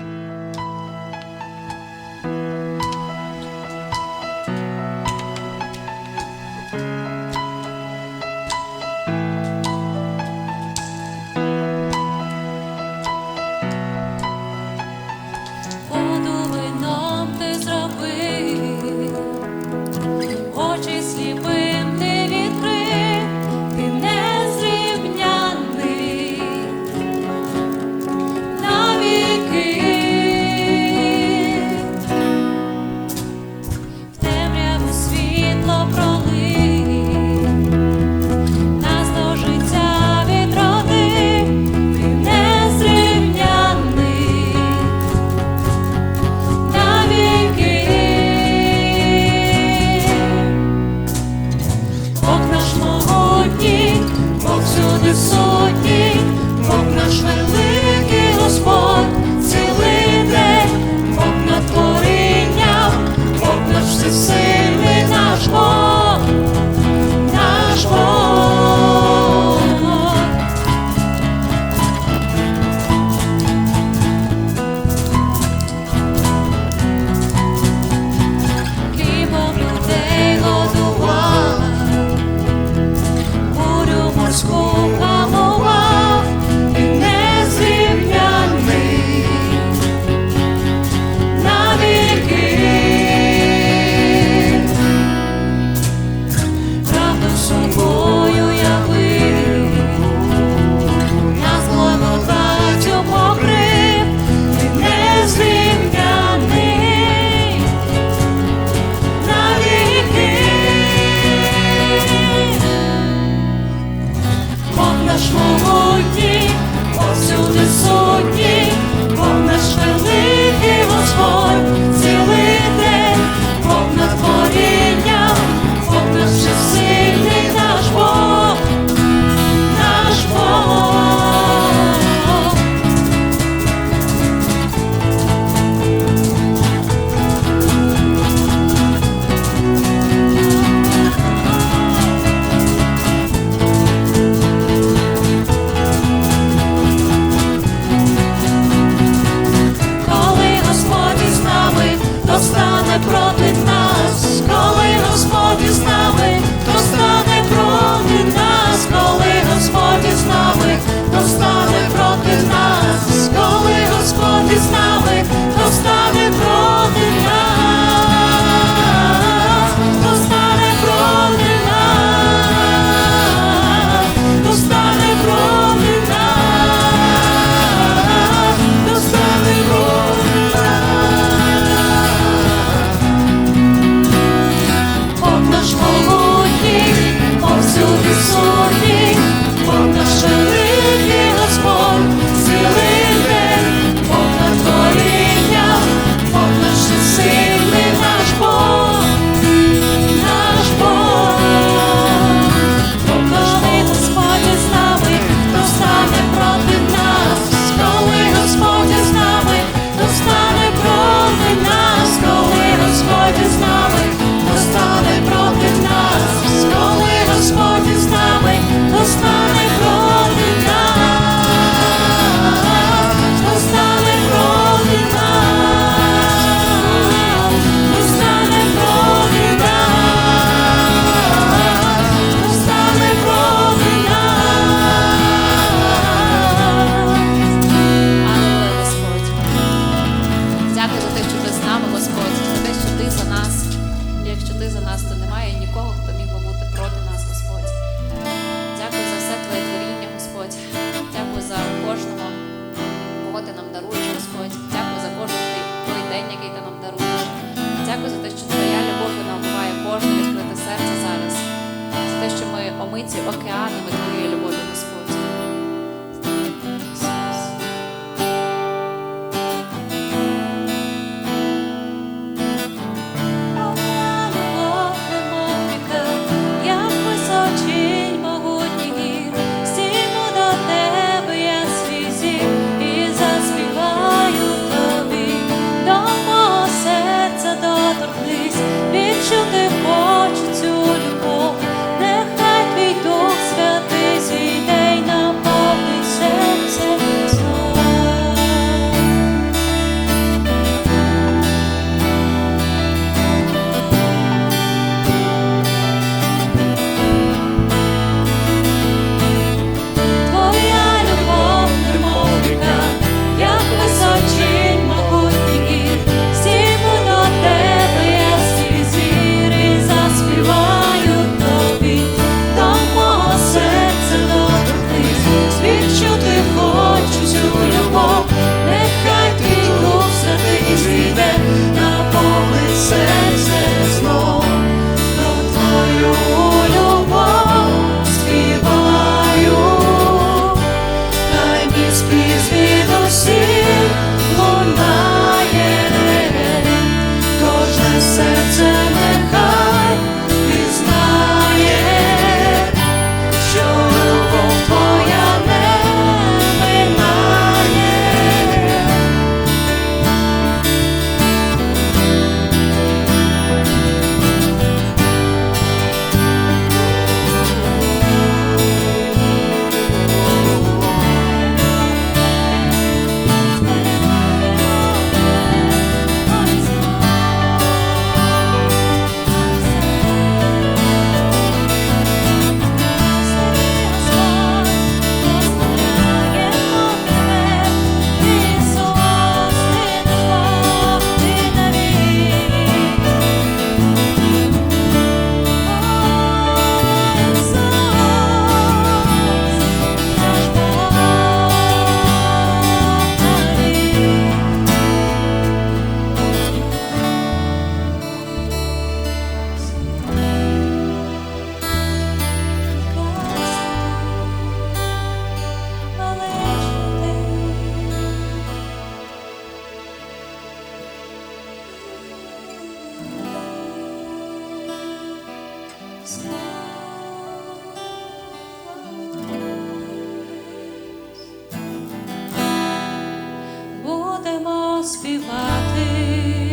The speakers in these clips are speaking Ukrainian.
Música океаном Будемо співати.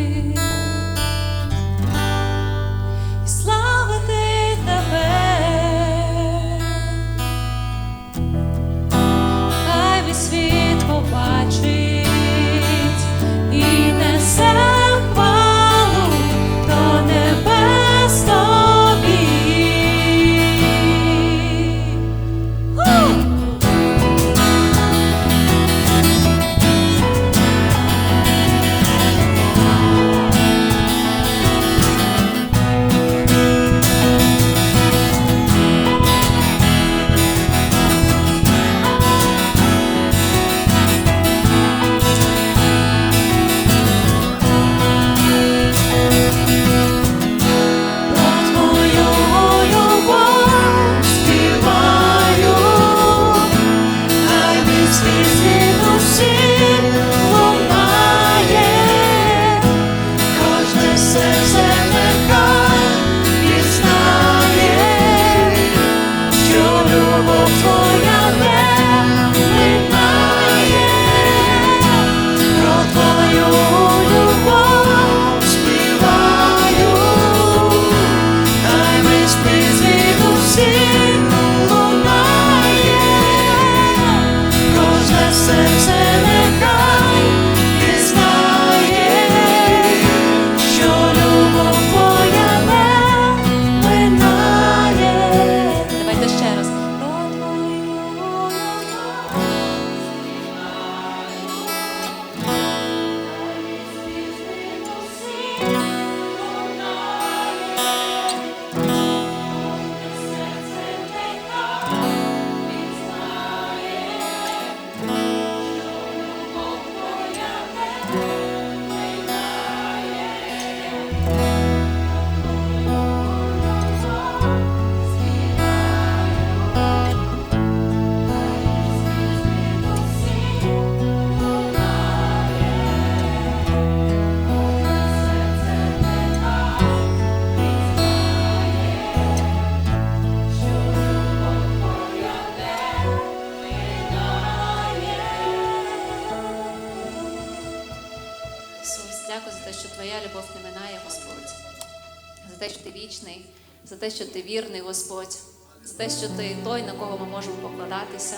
Те, що ти вірний, Господь, за те, що ти той, на кого ми можемо покладатися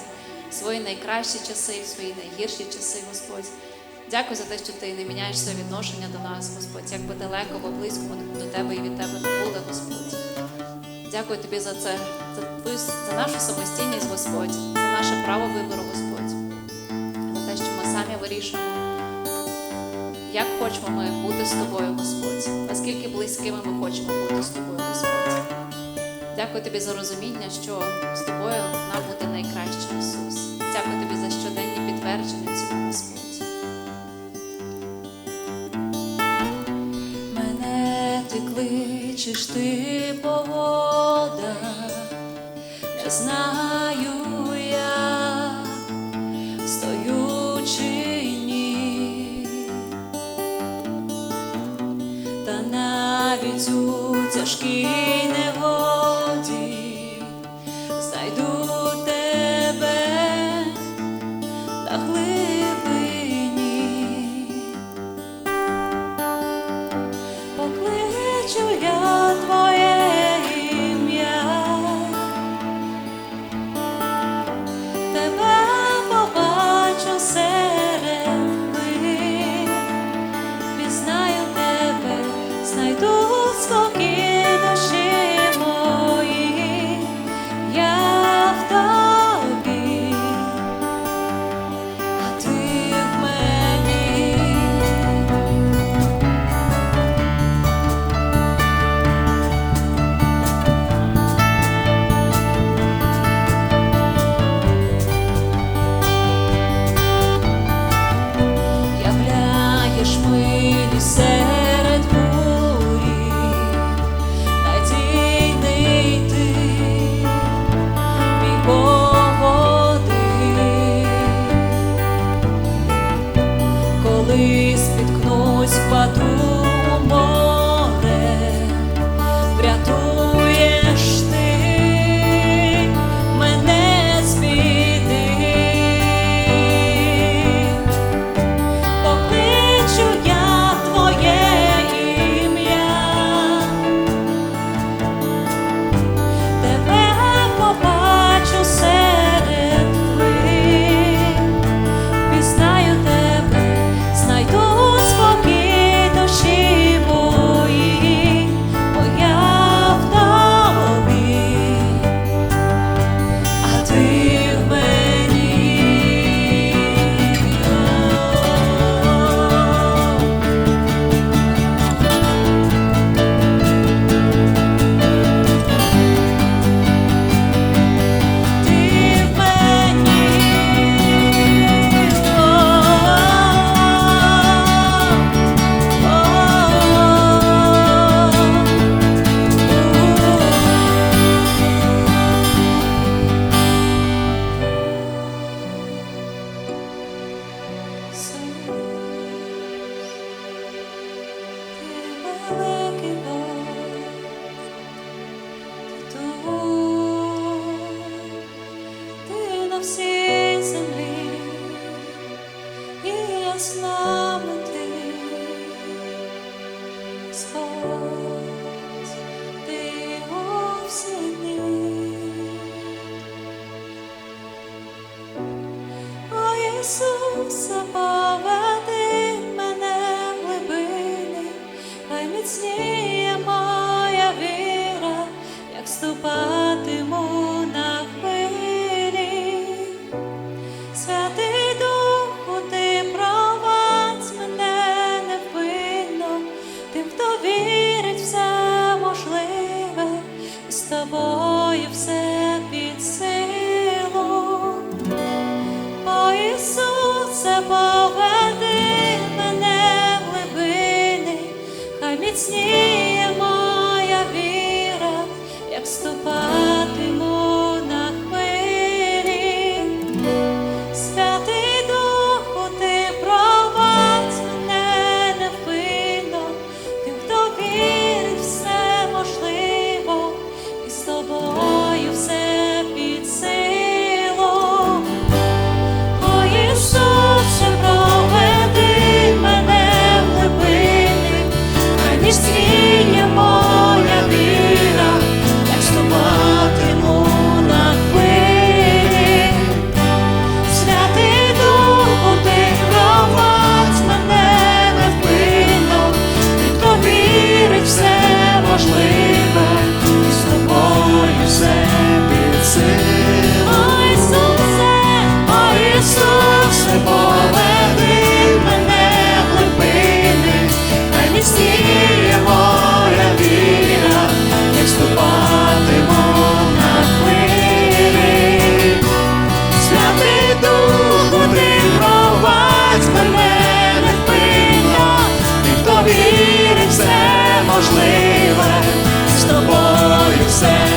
в свої найкращі часи, в свої найгірші часи, Господь. Дякую за те, що ти не міняєш своє відношення до нас, Господь, як би далеко або близько ми до тебе і від тебе не були, Господь. Дякую тобі за це, за, за нашу самостійність, Господь, за наше право вибору, Господь, за те, що ми самі вирішуємо як хочемо ми бути з тобою, Господь, наскільки близькими ми хочемо бути з тобою, Господь. Дякую тобі за розуміння, що з тобою нам буде найкраще, Ісус. Дякую тобі за щоденні підтвердження цього, Господь. Мене ти кличеш, ти погода, не знаю я, стою. Та навіть у тяжкій 太多 коли спіткнусь, впаду love seasonally, he has love. тобою все під силу, О, Ісусе, поведи мене в глибини, хай міцні. можливе, з тобою все.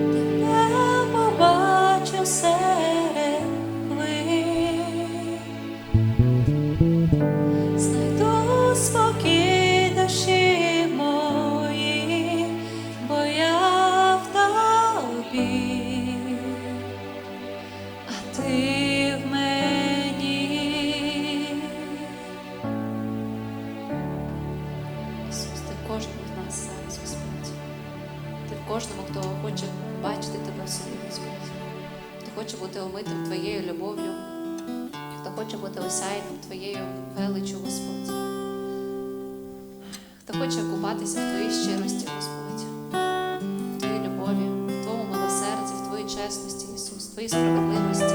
омитим Твоєю любов'ю, хто хоче бути осяйним, Твоєю величю, Господь, хто хоче купатися в Твоїй щирості, Господь, в Твоїй любові, в Твоєму милосерді, в Твоїй чесності, Ісус, в Твоїй справедливості.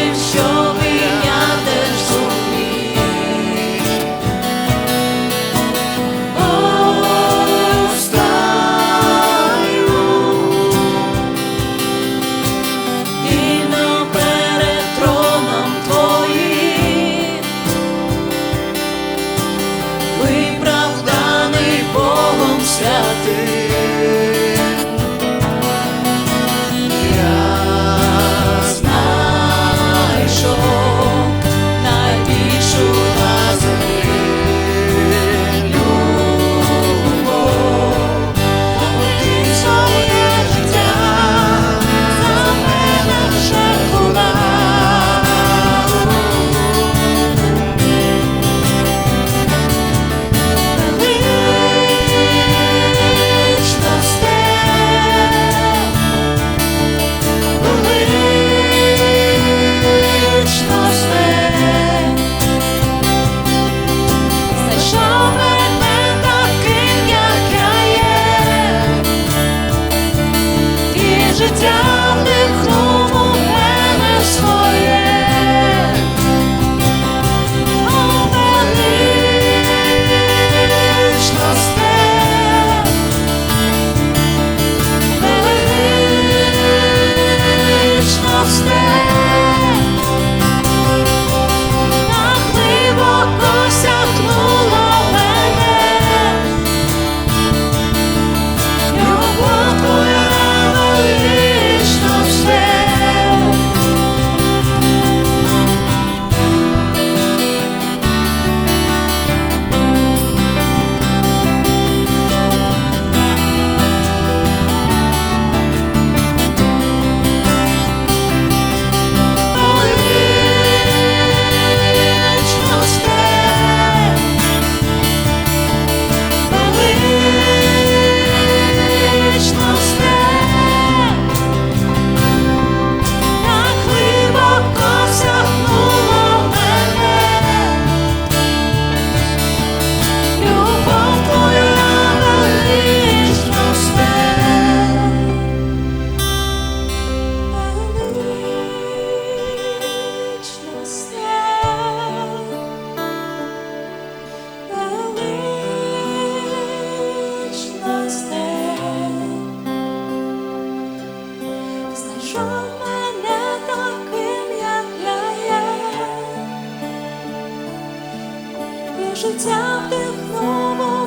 Побачив, що і життя вдихнув у мене